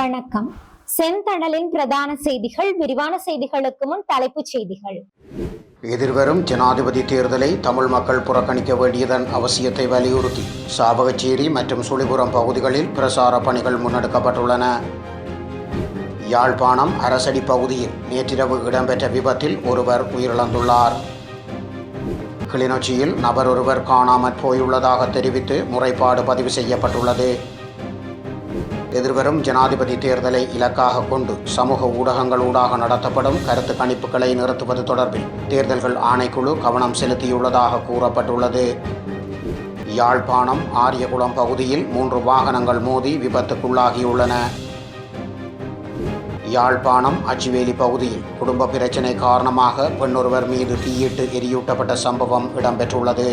வணக்கம். செந்தணலின் பிரதான செய்திகள் விரிவான செய்திகளுக்கு முன் தலைப்புச் செய்திகள். எதிர்வரும் ஜனாதிபதி தேர்தலை தமிழ் மக்கள் புறக்கணிக்க வேண்டியதன் அவசியத்தை வலியுறுத்தி சாவகச்சேரி மற்றும் சுழிபுரம் பகுதிகளில் பிரசார பணிகள் முன்னெடுக்கப்பட்டுள்ளன. யாழ்ப்பாணம் அரசடி பகுதியில் நேற்றிரவு இடம்பெற்ற விபத்தில் ஒருவர் உயிரிழந்துள்ளார். கிளிநொச்சியில் நபர் ஒருவர் காணாமற் போயுள்ளதாக தெரிவித்து முறைப்பாடு பதிவு செய்யப்பட்டுள்ளது. எதிர்வரும் ஜனாதிபதி தேர்தலை இலக்காக கொண்டு சமூக ஊடகங்களூடாக நடத்தப்படும் கருத்து கணிப்புகளை நிறுத்துவது தொடர்பில் தேர்தல்கள் ஆணைக்குழு கவனம் செலுத்தியுள்ளதாக கூறப்பட்டுள்ளது. யாழ்ப்பாணம் ஆரியகுளம் பகுதியில் மூன்று வாகனங்கள் மோதி விபத்துக்குள்ளாகியுள்ளன. யாழ்ப்பாணம் அச்சுவேலி பகுதியில் குடும்ப பிரச்சினை காரணமாக பெண்ணொருவர் மீது தீயிட்டு எரியூட்டப்பட்ட சம்பவம் இடம்பெற்றுள்ளது.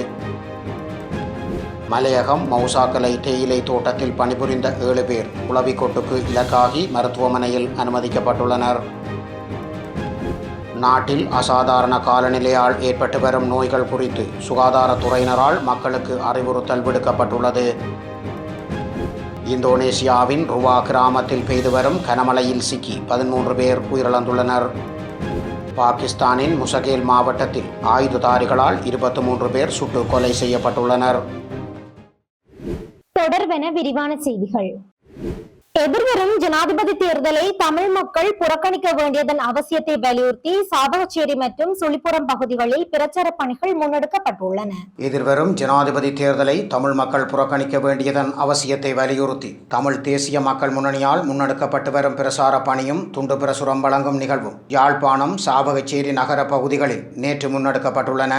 மலையகம் மௌசாக்கலை தேயிலை தோட்டத்தில் பணிபுரிந்த ஏழு பேர் உளவிக்கொட்டுக்கு இலக்காகி மருத்துவமனையில் அனுமதிக்கப்பட்டுள்ளனர். நாட்டில் அசாதாரண காலநிலையால் ஏற்பட்டு வரும் நோய்கள் குறித்து சுகாதாரத்துறையினரால் மக்களுக்கு அறிவுறுத்தல் விடுக்கப்பட்டுள்ளது. இந்தோனேசியாவின் ருவா கிராமத்தில் பெய்து வரும் கனமழையில் சிக்கி பதிமூன்று பேர் உயிரிழந்துள்ளனர். பாகிஸ்தானின் முசகேல் மாவட்டத்தில் ஆயுததாரிகளால் இருபத்தி மூன்று பேர் சுட்டு கொலை செய்யப்பட்டுள்ளனர். தொடர்வென விரிவான செய்திகள். எதிர்வரும் ஜனாதிபதி தேர்தலை தமிழ் மக்கள் புறக்கணிக்க வேண்டியதன் அவசியத்தை வலியுறுத்தி சாவகச்சேரி மற்றும் சுழிப்புறம் பகுதிகளில் பிரச்சார பணிகள் முன்னெடுக்கப்பட்டுள்ளன. எதிர்வரும் ஜனாதிபதி தேர்தலை தமிழ் மக்கள் புறக்கணிக்க வேண்டியதன் அவசியத்தை வலியுறுத்தி தமிழ் தேசிய மக்கள் முன்னணியால் முன்னெடுக்கப்பட்டு வரும் பிரசார பணியும் துண்டு பிரசுரம் வழங்கும் நிகழ்வும் யாழ்ப்பாணம் சாவகச்சேரி நகர பகுதிகளில் நேற்று முன்னெடுக்கப்பட்டுள்ளன.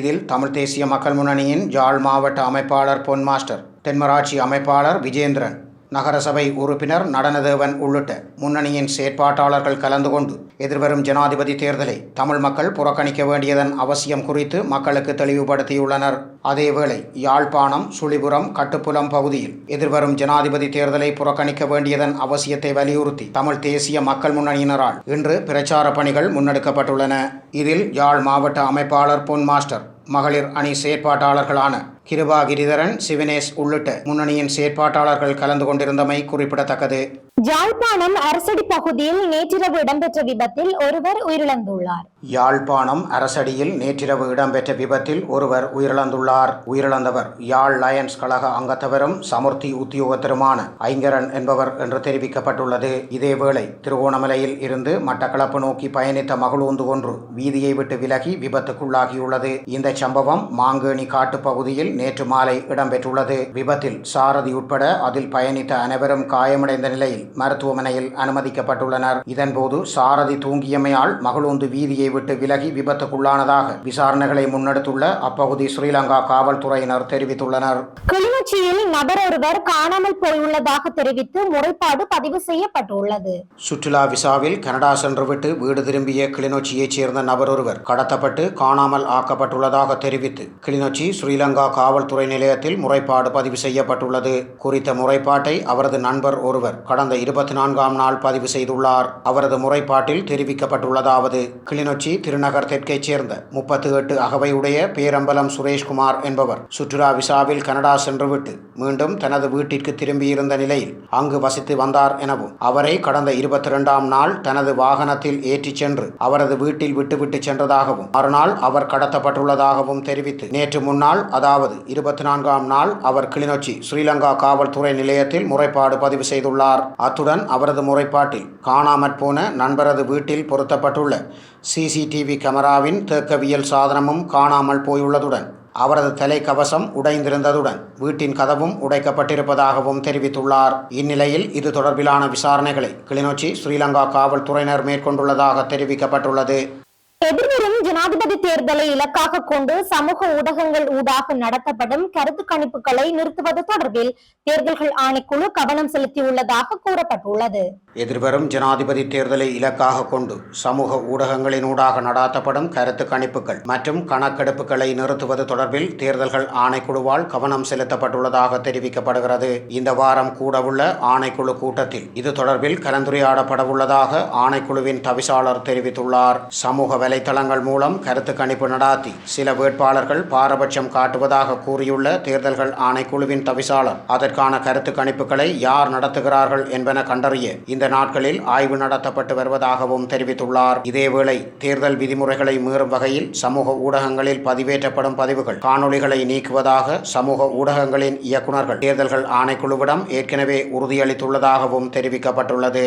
இதில் தமிழ் தேசிய மக்கள் முன்னணியின் யாழ் மாவட்ட அமைப்பாளர் பொன் மாஸ்டர் தென்மராட்சி அமைப்பாளர் விஜேந்திரன் நகரசபை உறுப்பினர் நடனதேவன் உள்ளிட்ட முன்னணியின் செயற்பாட்டாளர்கள் கலந்து கொண்டு எதிர்வரும் ஜனாதிபதி தேர்தலை தமிழ் மக்கள் புறக்கணிக்க வேண்டியதன் அவசியம் குறித்து மக்களுக்கு தெளிவுபடுத்தியுள்ளனர். அதேவேளை யாழ்ப்பாணம் சுழிபுரம் கட்டுப்புலம் பகுதியில் எதிர்வரும் ஜனாதிபதி தேர்தலை புறக்கணிக்க வேண்டியதன் அவசியத்தை வலியுறுத்தி தமிழ் தேசிய மக்கள் முன்னணியினரால் இன்று பிரச்சார பணிகள் முன்னெடுக்கப்பட்டுள்ளன. இதில் யாழ் மாவட்ட அமைப்பாளர் பொன் மாஸ்டர் மகளிர் அணி செயற்பாட்டாளர்களான கிருபா கிரிதரன் சிவனேஷ் உள்ளிட்ட முன்னணியின் செயற்பாட்டாளர்கள் கலந்து கொண்டிருந்தமை குறிப்பிடத்தக்கது. யாழ்ப்பாணம் அரசடி பகுதியில் நேற்றிரவு இடம்பெற்ற விபத்தில் ஒருவர் உயிரிழந்துள்ளார். யாழ்ப்பாணம் அரசடியில் நேற்றிரவு இடம்பெற்ற விபத்தில் ஒருவர் உயிரிழந்துள்ளார். உயிரிழந்தவர் யாழ் லயன்ஸ் கழக அங்கத்தவரும் சமுர்த்தி உத்தியோகத்தருமான ஐங்கரன் என்பவர் என்று தெரிவிக்கப்பட்டுள்ளது. இதேவேளை திருகோணமலையில் இருந்து மட்டக்களப்பு நோக்கி பயணித்த மகளூந்து ஒன்று வீதியை விட்டு விலகி விபத்துக்குள்ளாகியுள்ளது. இந்த சம்பவம் மாங்கேணி காட்டுப் பகுதியில் நேற்று மாலை இடம்பெற்றுள்ளது. விபத்தில் சாரதி உட்பட அதில் பயணித்த அனைவரும் காயமடைந்த நிலையில் மருத்துவமனையில் அனுமதிக்கப்பட்டுள்ளனர். இதன்போது சாரதி தூங்கியமையால் மகளூந்து வீதியை விட்டு விலகி விபத்துக்குள்ளானதாக விசாரணைகளை முன்னெடுத்துள்ள அப்பகுதி ஸ்ரீலங்கா காவல்துறையினர் தெரிவித்துள்ளனர். திருச்சியில் நபர் ஒருவர் காணாமல் போயுள்ளதாக தெரிவித்து முறைப்பாடு பதிவு செய்யப்பட்டுள்ளது. சுற்றுலா விசாவில் கனடா சென்றுவிட்டு வீடு திரும்பிய கிளிநொச்சியைச் சேர்ந்த நபர் ஒருவர் கடத்தப்பட்டு காணாமல் ஆக்கப்பட்டுள்ளதாக தெரிவித்து கிளிநொச்சி ஸ்ரீலங்கா காவல்துறை நிலையத்தில் முறைப்பாடு பதிவு செய்யப்பட்டுள்ளது. குறித்த முறைப்பாட்டை அவரது நண்பர் ஒருவர் கடந்த இருபத்தி நான்காம் நாள் பதிவு செய்துள்ளார். அவரது முறைப்பாட்டில் தெரிவிக்கப்பட்டுள்ளதாவது கிளிநொச்சி திருநகர் தெற்கைச் சேர்ந்த முப்பத்தி எட்டு அகவையுடைய பேரம்பலம் சுரேஷ்குமார் என்பவர் சுற்றுலா விசாவில் கனடா சென்றுவிட்டு மீண்டும் தனது வீட்டிற்கு திரும்பியிருந்த நிலையில் அங்கு வசித்து வந்தார் எனவும் அவரை கடந்த இருபத்தி இரண்டாம் நாள் தனது வாகனத்தில் ஏற்றிச் சென்று அவரது வீட்டில் விட்டுவிட்டு சென்றதாகவும் மறுநாள் அவர் கடத்தப்பட்டுள்ளதாகவும் தெரிவித்து நேற்று முன்னாள் அதாவது இருபத்தி நான்காம் நாள் அவர் கிளிநொச்சி ஸ்ரீலங்கா காவல்துறை நிலையத்தில் முறைப்பாடு பதிவு செய்துள்ளார். அத்துடன் அவரது முறைப்பாட்டில் காணாமற் போன நண்பரது வீட்டில் பொருத்தப்பட்டுள்ள சிசிடிவி கேமராவின் தேக்கவியல் சாதனமும் காணாமல் போயுள்ளதுடன் அவரது தலைக்கவசம் உடைந்திருந்ததுடன் வீட்டின் கதவும் உடைக்கப்பட்டிருப்பதாகவும் தெரிவித்துள்ளார். இந்நிலையில் இது தொடர்பிலான விசாரணைகளை கிளிநொச்சி ஸ்ரீலங்கா காவல்துறையினர் மேற்கொண்டுள்ளதாக தெரிவிக்கப்பட்டுள்ளது. எதிர்வரும் ஜனாதிபதி தேர்தலை இலக்காக கொண்டு சமூக ஊடகங்கள் ஊடாக நடத்தப்படும் கருத்து கணிப்புகளை நிறுத்துவது தொடர்பில் தேர்தல்கள் ஆணைக்குழு கவனம் செலுத்தியுள்ளதாக கூறப்பட்டுள்ளது. எதிர்வரும் ஜனாதிபதி தேர்தலை இலக்காக கொண்டு சமூக ஊடகங்களினூடாக நடாத்தப்படும் கருத்து கணிப்புகள் மற்றும் கணக்கெடுப்புகளை நிறுத்துவது தொடர்பில் தேர்தல்கள் ஆணைக்குழுவால் கவனம் செலுத்தப்பட்டுள்ளதாக தெரிவிக்கப்படுகிறது. இந்த வாரம் கூடவுள்ள ஆணைக்குழு கூட்டத்தில் இது தொடர்பில் கலந்துரையாடப்படவுள்ளதாக ஆணைக்குழுவின் தவிசாளர் தெரிவித்துள்ளார். சமூக வலைத்தளங்கள் மூலம் கருத்து கணிப்பு நடாத்தி. சில வேட்பாளர்கள் பாரபட்சம் காட்டுவதாக கூறியுள்ள தேர்தல்கள் ஆணைக்குழுவின் தவிசாளர். அதற்கான கருத்து கணிப்புகளை யார் நடத்துகிறார்கள் என்பன கண்டறிய இந்த நாட்களில் ஆய்வு நடத்தப்பட்டு வருவதாகவும் தெரிவித்துள்ளார். இதேவேளை தேர்தல் விதிமுறைகளை மீறும் வகையில் சமூக ஊடகங்களில் பதிவேற்றப்படும் பதிவுகள் காணொளிகளை நீக்குவதாக சமூக ஊடகங்களின் இயக்குநர்கள் தேர்தல்கள் ஆணைக்குழுவிடம் ஏற்கனவே உறுதியளித்துள்ளதாகவும் தெரிவிக்கப்பட்டுள்ளது.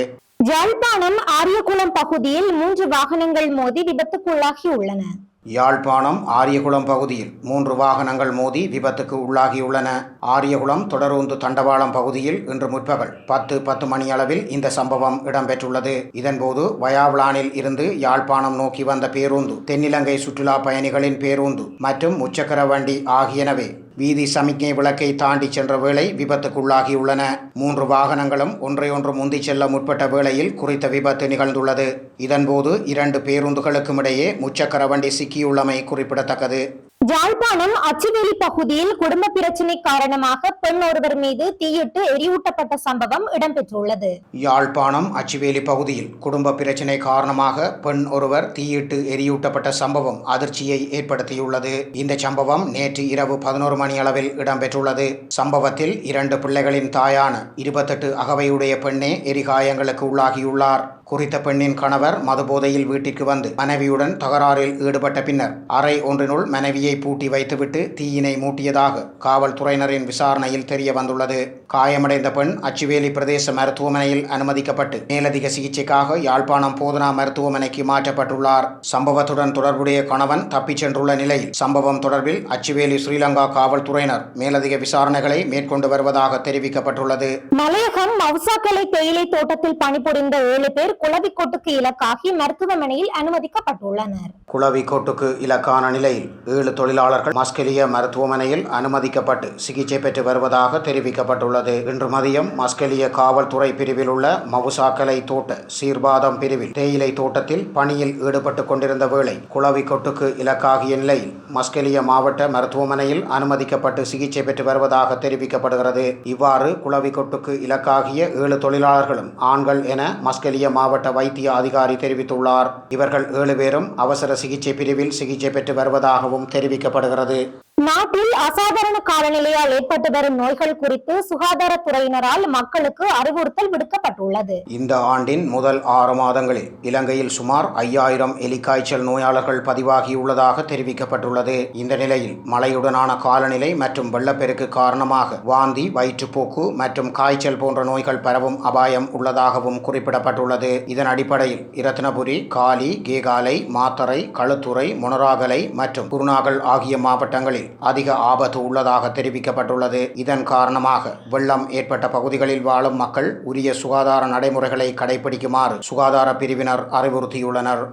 யாழ்ப்பாணம் ஆரியகுளம் பகுதியில் மூன்று வாகனங்கள் மோதி விபத்துக்குள்ளாகியுள்ளன. யாழ்ப்பாணம் ஆரியகுளம் பகுதியில் மூன்று வாகனங்கள் மோதி விபத்துக்கு உள்ளாகியுள்ளன. ஆரியகுளம் தொடரூந்து தண்டவாளம் பகுதியில் இன்று முற்பகல் பத்து பத்து மணியளவில் இந்த சம்பவம் இடம்பெற்றுள்ளது. இதன்போது வயாவிளானில் இருந்து யாழ்ப்பாணம் நோக்கி வந்த பேருந்து தென்னிலங்கை சுற்றுலா பயணிகளின் பேருந்து மற்றும் முச்சக்கர வண்டி ஆகியனவே வீதி சமிக்ஞை விளக்கை தாண்டி சென்ற வேளை விபத்துக்குள்ளாகியுள்ளன. மூன்று வாகனங்களும் ஒன்றையொன்று முந்தி செல்ல முற்பட்ட வேளையில் குறித்த விபத்து நிகழ்ந்துள்ளது. இதன்போது இரண்டு பேருந்துகளுக்கும் இடையே முச்சக்கர வண்டி சிக்கியுள்ளமை குறிப்பிடத்தக்கது. யாழ்ப்பாணம் அச்சுவேலி பகுதியில் குடும்ப பிரச்சினை காரணமாக பெண் ஒருவர் மீது தீயிட்டு எரியூட்டப்பட்ட சம்பவம் இடம்பெற்றுள்ளது. யாழ்ப்பாணம் அச்சுவேலி பகுதியில் குடும்ப பிரச்சினை காரணமாக பெண் ஒருவர் தீயிட்டு எரியூட்டப்பட்ட சம்பவம் அதிர்ச்சியை ஏற்படுத்தியுள்ளது. இந்த சம்பவம் நேற்று இரவு பதினோரு மணி அளவில் இடம்பெற்றுள்ளது. சம்பவத்தில் இரண்டு பிள்ளைகளின் தாயான இருபத்தெட்டு அகவையுடைய பெண்ணே எரிகாயங்களுக்கு உள்ளாகியுள்ளார். குறித்த பெண்ணின் கணவர் மதுபோதையில் வீட்டிற்கு வந்து மனைவியுடன் தகராறில் ஈடுபட்ட பின்னர் அறை ஒன்றினுள் மனைவியை பூட்டி வைத்துவிட்டு தீயினை மூட்டியதாக காவல்துறையினரின் விசாரணையில் தெரிய வந்துள்ளது. காயமடைந்த பெண் அச்சுவேலி பிரதேச மருத்துவமனையில் அனுமதிக்கப்பட்டு மேலதிக சிகிச்சைக்காக யாழ்ப்பாணம் போதனா மருத்துவமனைக்கு மாற்றப்பட்டுள்ளார். சம்பவத்துடன் தொடர்புடைய கணவன் தப்பிச் சென்றுள்ள நிலையில் சம்பவம் தொடர்பில் அச்சுவேலி ஸ்ரீலங்கா காவல்துறையினர் மேலதிக விசாரணைகளை மேற்கொண்டு வருவதாக தெரிவிக்கப்பட்டுள்ளது. மலையகம் மவுசாக்கலை தேயிலை தோட்டத்தில் பணிபுரிந்த ஏழு பேர் குளவிக்கோட்டுக்கு இலக்காகி மருத்துவமனையில் அனுமதிக்கப்பட்டுள்ளனர். குளவிக்கோட்டுக்கு இலக்கான நிலையில் ஏழு தொழிலாளர்கள் மஸ்கெலிய மருத்துவமனையில் அனுமதிக்கப்பட்டு சிகிச்சை பெற்று வருவதாக தெரிவிக்கப்பட்டுள்ளது. இன்று மதியம் மஸ்கெலிய காவல்துறை பிரிவில் உள்ள மவுசாக்கலை தோட்ட சீர்பாதம் பிரிவில் தேயிலை தோட்டத்தில் பணியில் ஈடுபட்டு கொண்டிருந்த வேளை குளவிக்கொட்டுக்கு இலக்காகிய நிலையில் மஸ்கெலிய மாவட்ட மருத்துவமனையில் அனுமதிக்கப்பட்டு சிகிச்சை பெற்று வருவதாக தெரிவிக்கப்படுகிறது. இவ்வாறு குளவிக்கொட்டுக்கு இலக்காகிய ஏழு தொழிலாளர்களும் ஆண்கள் என மஸ்கெலிய மாவட்ட வைத்திய அதிகாரி தெரிவித்துள்ளார். இவர்கள் ஏழு பேரும் அவசர சிகிச்சை பிரிவில் சிகிச்சை பெற்று வருவதாகவும் தெரிவிக்கப்படுகிறது. நாட்டில் அசாதாரண காலநிலையால் ஏற்பட்டு வரும் நோய்கள் குறித்து சுகாதாரத்துறையினரால் மக்களுக்கு அறிவுறுத்தல் விடுக்கப்பட்டுள்ளது. இந்த ஆண்டின் முதல் ஆறு மாதங்களில் இலங்கையில் சுமார் ஐயாயிரம் எலிக்காய்ச்சல் நோயாளர்கள் பதிவாகியுள்ளதாக தெரிவிக்கப்பட்டுள்ளது. இந்த நிலையில் மழையுடனான காலநிலை மற்றும் வெள்ளப்பெருக்கு காரணமாக வாந்தி வயிற்றுப்போக்கு மற்றும் காய்ச்சல் போன்ற நோய்கள் பரவும் அபாயம் உள்ளதாகவும் குறிப்பிடப்பட்டுள்ளது. இதன் அடிப்படையில் இரத்னபுரி காலி கேகாலை மாத்தரை களுத்துறை மொனராகலை மற்றும் குருநாகல் ஆகிய மாவட்டங்களில் அதிக ஆபத்து உள்ளதாக தெரிவிக்கப்பட்டுள்ளது. இதன் காரணமாக வெள்ளம் ஏற்பட்ட பகுதிகளில் வாழும் மக்கள் உரிய சுகாதார நடைமுறைகளை கடைபிடிக்குமாறு சுகாதார பிரிவினர் அறிவுறுத்தியுள்ளனர்.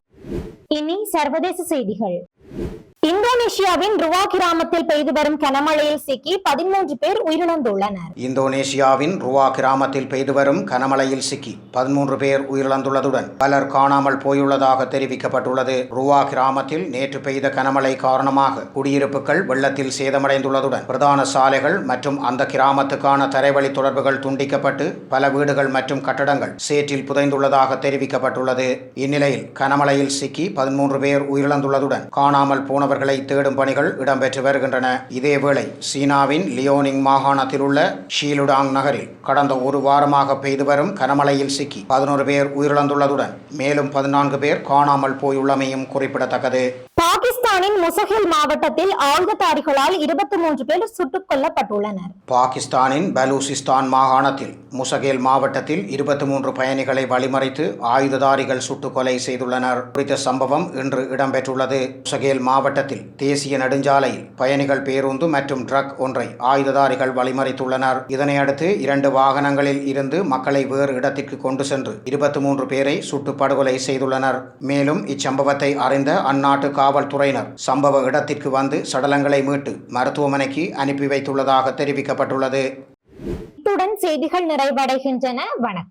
இனி சர்வதேச செய்திகள். இந்தோனேஷியாவின் ருவா கிராமத்தில் பெய்து வரும் கனமழையில் சிக்கி பதிமூன்று பேர் உயிரிழந்துள்ளனர். இந்தோனேஷியாவின் ருவா கிராமத்தில் பெய்து வரும் கனமழையில் சிக்கி பதிமூன்று பேர் உயிரிழந்துள்ளதுடன் பலர் காணாமல் போயுள்ளதாக தெரிவிக்கப்பட்டுள்ளது. ருவா கிராமத்தில் நேற்று பெய்த கனமழை காரணமாக குடியிருப்புகள் வெள்ளத்தில் சேதமடைந்துள்ளதுடன் பிரதான சாலைகள் மற்றும் அந்த கிராமத்துக்கான தரைவழி தொடர்புகள் துண்டிக்கப்பட்டு பல வீடுகள் மற்றும் கட்டடங்கள் சேற்றில் புதைந்துள்ளதாக தெரிவிக்கப்பட்டுள்ளது. இந்நிலையில் கனமழையில் சிக்கி பதிமூன்று பேர் உயிரிழந்துள்ளதுடன் காணாமல் போனவர்களை தேடும் பணிகள் இடம்பெற்று வருகின்றன. இதேவேளை சீனாவின் லியோனிங் மாகாணத்தில் உள்ள ஷீலுடாங் நகரில் கடந்த ஒரு வாரமாக பெய்து வரும் கனமழையில் சிக்கி பதினோரு பேர் உயிரிழந்துள்ளதுடன் மேலும் பதினான்கு பேர் காணாமல் போயுள்ளமையும் குறிப்பிடத்தக்கது. பாகிஸ்தானின் முசஹில் மாவட்டத்தில் ஆயுததாரிகளால் இருபத்தி மூன்று பேர் சுட்டுக் கொல்லப்பட்டுள்ளனர். பாகிஸ்தானின் பலூசிஸ்தான் மாகாணத்தில் முசகேல் மாவட்டத்தில் இருபத்தி மூன்று பயணிகளை வழிமறைத்து ஆயுததாரிகள் சுட்டுக் கொலை செய்துள்ளனர். குறித்த சம்பவம் இன்று இடம்பெற்றுள்ளது. முசகேல் மாவட்டத்தில் தேசிய நெடுஞ்சாலையில் பயணிகள் பேருந்து மற்றும் ட்ரக் ஒன்றை ஆயுததாரிகள் வழிமறைத்துள்ளனர். இதனையடுத்து இரண்டு வாகனங்களில் இருந்து மக்களை வேறு இடத்திற்கு கொண்டு சென்று இருபத்தி மூன்று பேரை சுட்டு படுகொலை செய்துள்ளனர். மேலும் இச்சம்பவத்தை அறிந்த அந்நாட்டு காவல்துறையினர் சம்பவ இடத்திற்கு வந்து சடலங்களை மீட்டு மருத்துவமனைக்கு அனுப்பி வைத்துள்ளதாக தெரிவிக்கப்பட்டுள்ளது. இத்துடன் செய்திகள் நிறைவடைகின்றன. வணக்கம்.